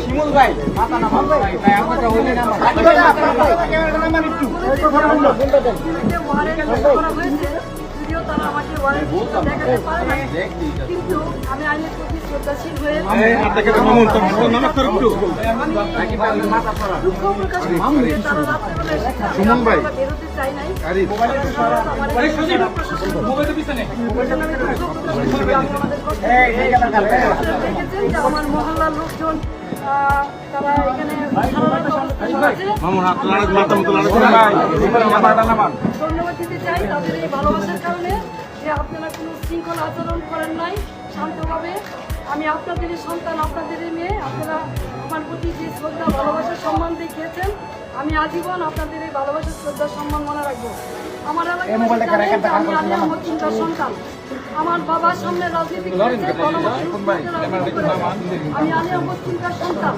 শিমুল ভাই। মাথা না ভাই। ভাই আমাকে হইলে না ক্যামেরাটা নামান একটু এই কথা বলব শুনতে দেন কিন্তু আমি আইনের প্রতি শ্রদ্ধাশীল হয়ে দুঃখ প্রকাশ করছি তারা লাভ করে বেরোতে চাই নাই আমার মহল্লার লোকজন ধন্যবাদ দিতে চাই তাদের এই ভালোবাসার কারণে যে আপনারা কোনো শৃঙ্খলা আচরণ করেন নাই শান্তভাবে আমি আপনাদেরই সন্তান আপনাদেরই মেয়ে আপনারা আমার প্রতি যে শ্রদ্ধা ভালোবাসা সম্মান দেখিয়েছেন আমি আজীবন আপনাদের এই ভালোবাসা শ্রদ্ধা সম্মান মনে রাখব আমার এলাকায় আমি আলিয়া মজুমদার সন্তান। আমার বাবার সামনে রাজনীতি করেছে আমি আলিয়া মজুমদার সন্তান।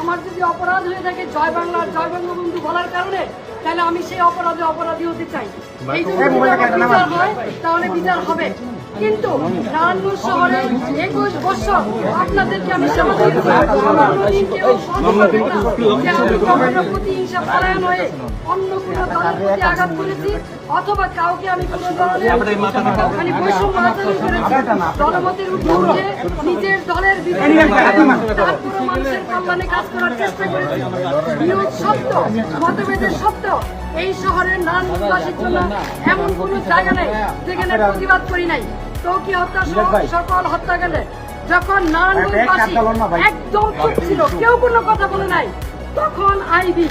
আমার যদি অপরাধ হয়ে থাকে জয় বাংলার জয় বঙ্গবন্ধু বলার কারণে তাহলে আমি সেই অপরাধে অপরাধী হতে চাই। এই যদি বিচার হয় তাহলে বিচার হবে। কিন্তু নারায়ণগঞ্জ শহরে একুশ বছর আপনাদেরকে আমি সেবা প্রতিহিংসা পরায়ণ হয়ে অন্য কোনো দলের প্রতি আঘাত করেছি অথবা কাউকে আমি কোনো ধরনের ওখানে বৈষম্য আচরণ করেছি দলমতের উঠে নিজের দলের বিরুদ্ধে মানুষের কল্যাণে কাজ করার চেষ্টা করেছি বিরোধ সত্য মতভেদের সত্য এই শহরের জন্য এমন কোনো জায়গা নেই যেখানে প্রতিবাদ করি নাই। চৌকি হত্যা সহ সকল হত্যাকাণ্ডে যখন নারায়ণগঞ্জবাসী একদম চুপ ছিল কেউ কোনো কথা বলে নাই তখন আইবি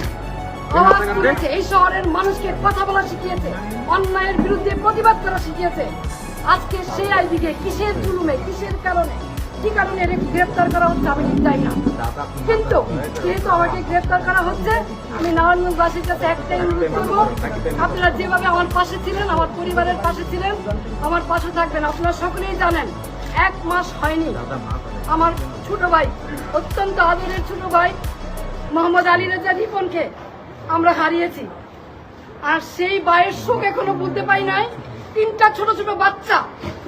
আওয়াজ তুলেছে এই শহরের মানুষকে কথা বলা শিখিয়েছে অন্যায়ের বিরুদ্ধে প্রতিবাদ করা শিখিয়েছে। আজকে সেই আইবিকে কিসের জুলুমে কিসের কারণে? কি কারণে গ্রেপ্তার করা হচ্ছে, আমি ঠিক জানি না। কিন্তু যেহেতু আমাকে গ্রেপ্তার করা হচ্ছে, আমি নারায়ণগঞ্জবাসীর কাছে একটাই অনুরোধ করব, আপনারা যেভাবে আমার পাশে ছিলেন, আমার পরিবারের পাশে ছিলেন, আমার পাশে থাকবেন। আপনারা সকলেই জানেন, এক মাস হয়নি। আমার ছোট ভাই, অত্যন্ত আদরের ছোট ভাই, মোহাম্মদ আলী রেজা রিপনকে আমরা হারিয়েছি। আর সেই বায়ের শোক এখনও বুঝতে পাই নাই। তিনটা ছোট ছোট বাচ্চা,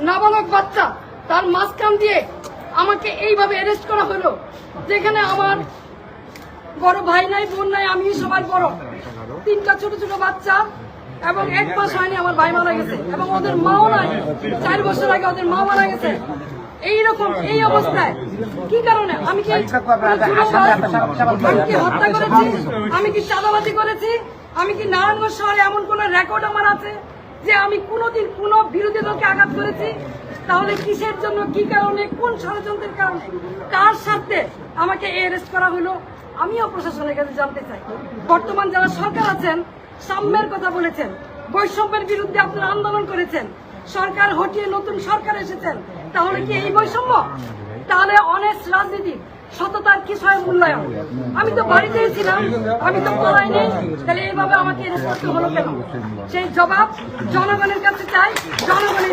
নাবালক বাচ্চা, তার মাঝখান দিয়ে আমাকে এইভাবে অ্যারেস্ট করা হলো। যেখানে আমার বড় ভাই নাই, বোন নাই, আমি সবার বড়। তিনটা ছোট ছোট বাচ্চা এবং এক মাস হয়নি আমার ভাই মারা গেছে এবং ওদের মাও নাই। চার বছর আগে ওদের মা মারা গেছে। এইরকম, এই অবস্থায় কি কারণে? আমি কি হত্যা করেছি? আমি কি চাঁদাবাজি করেছি? আমি কি নারায়ণগঞ্জ শহরে এমন কোন রেকর্ড আমার আছে যে আমি কোনোদিন কোনো বিরোধী দলকে আঘাত করেছি? তাহলে কিসের জন্য, কি কারণে, কোন ষড়যন্ত্রের কারণে, কার স্বার্থে আমাকে অ্যারেস্ট করা হলো, আমিও প্রশাসনের কাছে জানতে চাই। বর্তমান যারা সরকার আছেন, সাম্যের কথা বলেছেন, বৈষম্যের বিরুদ্ধে আপনারা আন্দোলন করেছেন, সরকার হটিয়ে নতুন সরকার এসেছেন, তাহলে কি এই বৈষম্য? তাহলে অনেক রাজনীতি সততার কি হয় মূল্যায়ন? আমি তো বাড়িতে ছিলাম আমি তো পড়াই তাহলে এইভাবে আমাকে এটা করতে হলো কেন? সেই জবাব জনগণের কাছে চাই, জনগণের